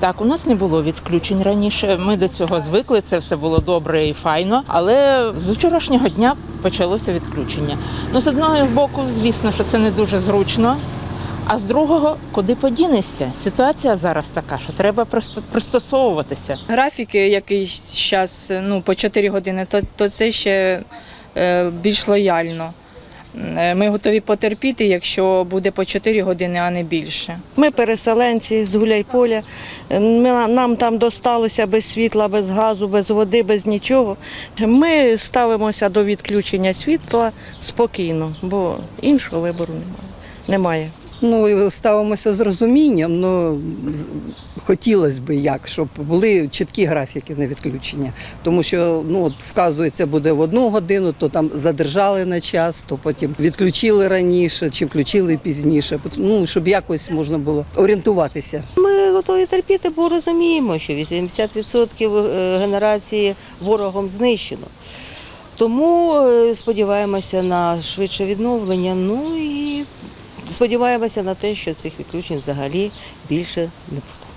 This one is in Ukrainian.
Так, у нас не було відключень раніше. Ми до цього звикли, це все було добре і файно. Але з вчорашнього дня почалося відключення. Ну, з одного боку, звісно, що це не дуже зручно. А з другого, куди подінешся? Ситуація зараз така, що треба прис- пристосовуватися. Графіки, який зараз ну, по 4 години, то, то це ще е, більш лояльно. Е, Ми готові потерпіти, якщо буде по 4 години, а не більше. Ми переселенці з Гуляйполя. Нам там досталося без світла, без газу, без води, без нічого. Ми ставимося до відключення світла спокійно, бо іншого вибору немає. Ну, ставимося з розумінням. Ну, хотілося б як, щоб були чіткі графіки на відключення. Тому що ну, от вказується, буде в одну годину, то там задержали на час, то потім відключили раніше чи включили пізніше. Ну, щоб якось можна було орієнтуватися. Ми готові терпіти, бо розуміємо, що 80% генерації ворогом знищено. Тому е, сподіваємося на швидше відновлення. Ну і сподіваємося на те, що цих відключень взагалі більше не буде.